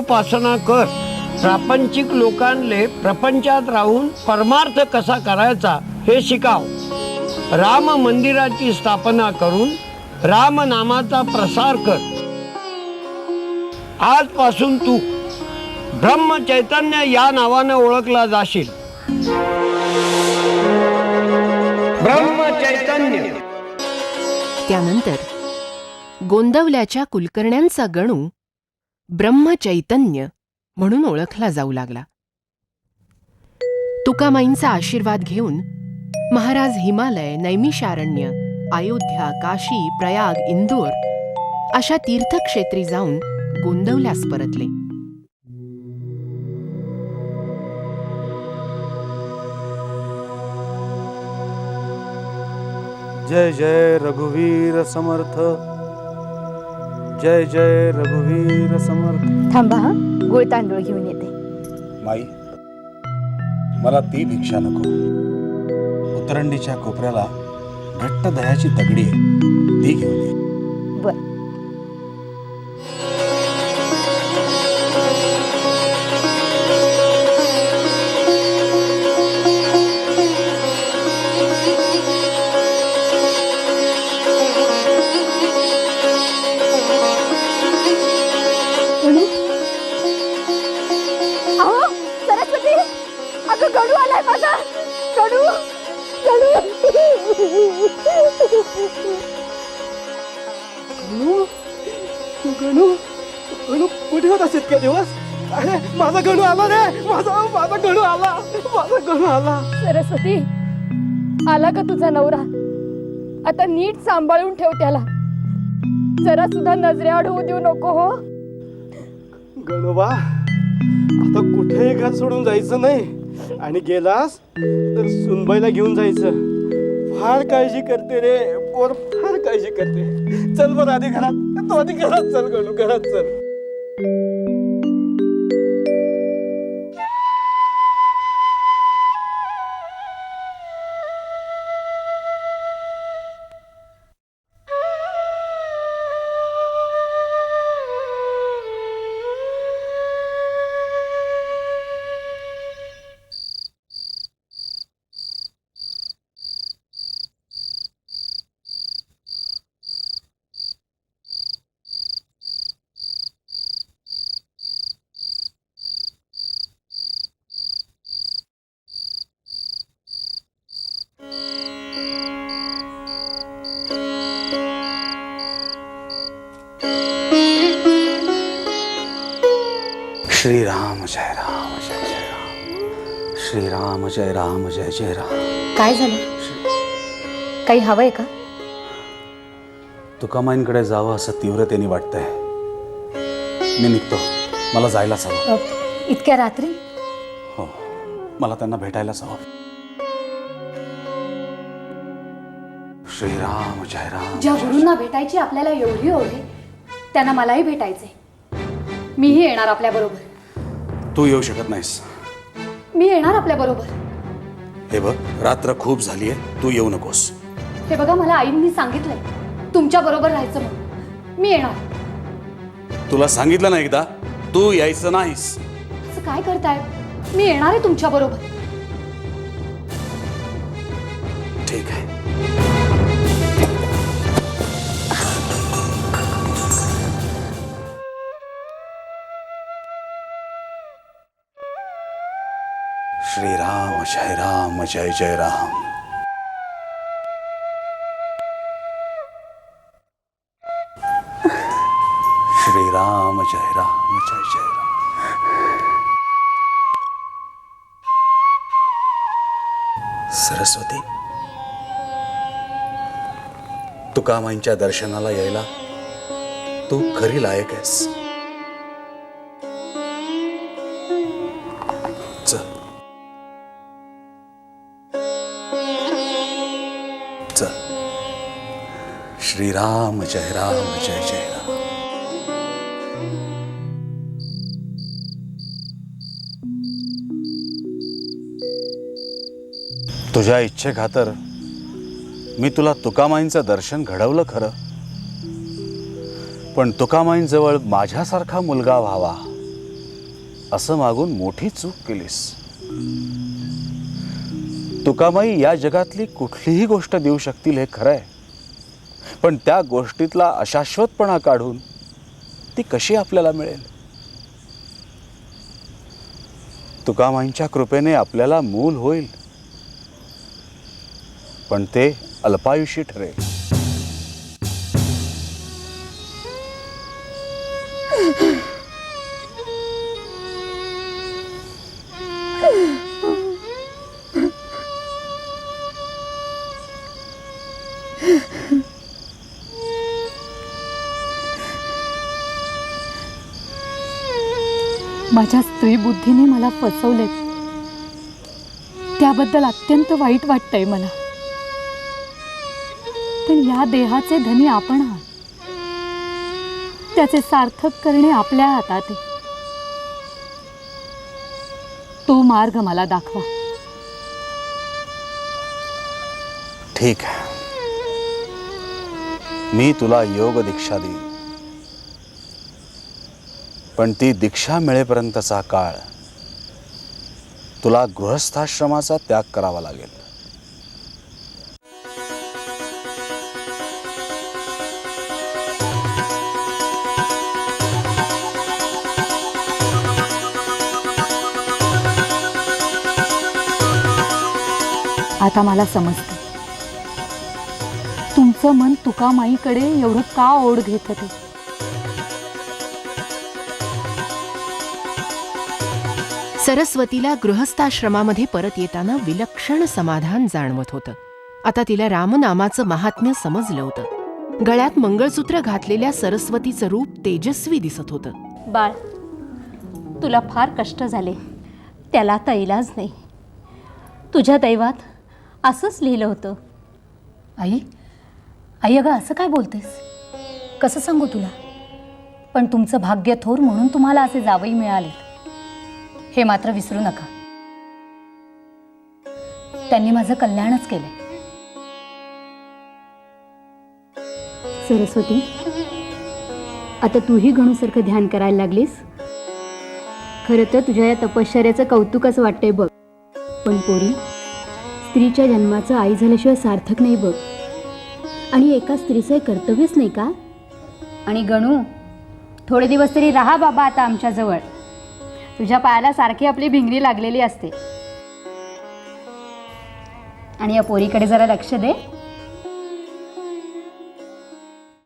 नामोपासना कर. प्रापंचिक लोकांले प्रपंचात राहून परमार्थ कसा करायचा हे शिकाव. राम मंदिराची स्थापना करून राम नामाचा प्रसार कर. आजपासून तू ब्रह्म चैतन्य या नावानं ओळखला जाशील. ब्रह्म चैतन्य. त्यानंतर गोंदवल्याच्या कुलकर्ण्यांचा गणू ब्रह्मचैतन्य म्हणून ओळखला जाऊ लागला. तुकामाईंचा आशीर्वाद घेऊन महाराज हिमालय नैमिषारण्य अयोध्या काशी प्रयाग इंदोर अशा तीर्थक्षेत्री जाऊन गोंदवल्यास परतले. जय जय रघुवीर समर्थ. जय जय रघुवीर समर्थ. थांबा हा. गुळ तांदूळ घेऊन येते. माई मला ती भिक्षा नको. उतरंडीच्या कोपऱ्याला घट्ट दह्याची तगडी आहे. ती घेऊन ये. गणू गणू. गणू गणू गणू कुठे होता इतके दिवस? अरे माझा गणू आला रे. माझा माझा गणू आला. माझा गणू आला. सरस्वती आला का तुझा नवरा? आता नीट सांभाळून ठेव त्याला. जरा सुद्धा नजरेआड होऊ देऊ नको हो. गणोबा आता कुठेही घर सोडून जायचं नाही. आणि गेलास तर सुनबाईला घेऊन जायचं. फार काळजी करते रे पोर फार काळजी करते. चल बरं आधी घरात तू आधी घरात चल गणू घरात चल. श्री राम जय राम जय जय राम. श्री राम जय राम जय जय राम. काय झालं? काही हवंय का? तुकामाईंकडे जावं असं तीव्रतेने वाटतंय. मी निघतो. मला जायलाच हवं अ, इतक्या रात्री? हो. मला त्यांना भेटायलाच हवं श्रीराम जय राम. ज्या गुरूंना भेटायची आपल्याला एवढी ओढ त्यांना मलाही भेटायचे मीही येणार आपल्या बरोबर. तू येऊ शकत नाहीस. मी येणार आपल्या बरोबर. हे बघ रात्र खूप झालीये तू येऊ नकोस. हे बघा मला आईंनी सांगितलंय. तुमच्या बरोबर राहायचं म्हणून. मी येणार. तुला सांगितलं ना एकदा तू यायचं नाहीस. असं काय करताय? मी येणार आहे तुमच्या बरोबर. श्रीराम जय राम जय जय राम. श्रीराम जय राम जय जय राम. सरस्वती तुकामाईंच्या दर्शनाला यायला तू खरी लायक आहेस. श्रीराम जय राम जय जय राम। तुझ्या इच्छेखातर मी तुला तुकामाईंचं दर्शन घडवलं खरं. पण तुकामाईंजवळ माझ्यासारखा मुलगा व्हावा असं मागून मोठी चूक केलीस. तुकामाई या जगातली कुठलीही गोष्ट देऊ शकतील हे खरं आहे पण त्या गोष्टीतला अशाश्वतपणा काढून ती कशी आपल्याला मिळेल? तुकामाईंच्या कृपेने आपल्याला मूल होईल. पण ते अल्पायुषी ठरेल. माझ्या स्त्री बुद्धीने मला फसवले. त्याबद्दल अत्यंत वाईट वाटतंय मला. पण या देहाचे धनी आपण आहात. त्याचे सार्थक करणे आपल्या हातात आहे. तो मार्ग मला दाखवा. ठीक आहे. मी तुला योग दीक्षा देईन. पण ती दीक्षा मिळेपर्यंतचा काळ तुला गृहस्थाश्रमाचा त्याग करावा लागेल. आता मला समजते. तुमचं मन तुकामाईकडे एवढं का ओढ घेत ते? सरस्वतीला गृहस्थाश्रमामध्ये परत येताना विलक्षण समाधान जाणवत होतं. आता तिला रामनामाचं महात्म्य समजलं होतं. गळ्यात मंगळसूत्र घातलेल्या सरस्वतीचं रूप तेजस्वी दिसत होतं. बाळ तुला फार कष्ट झाले. त्याला आता इलाज नाही. तुझ्या दैवात असंच लिहिलं होतं. आई आई अगं असं काय बोलतेस? कसं सांगू तुला? पण तुमचं भाग्य थोर म्हणून तुम्हाला असे जावई मिळाले हे मात्र विसरू नका. त्यांनी माझं कल्याणच केलंय. सरस्वती आता तूही गणूसारखं ध्यान करायला लागलीस? खरं तर तुझ्या या तपश्चर्याचं कौतुकच वाटतंय बघ. पण पोरी स्त्रीच्या जन्माचं आई झाल्याशिवाय सार्थक नाही बघ. आणि एका स्त्रीचं हे कर्तव्यच नाही का? आणि गणू थोडे दिवस तरी राहा बाबा आता आमच्याजवळ तुझ्या पायाला सारखी आपली भिंगरी लागलेली असते. आणि या पोरीकडे जरा लक्ष दे.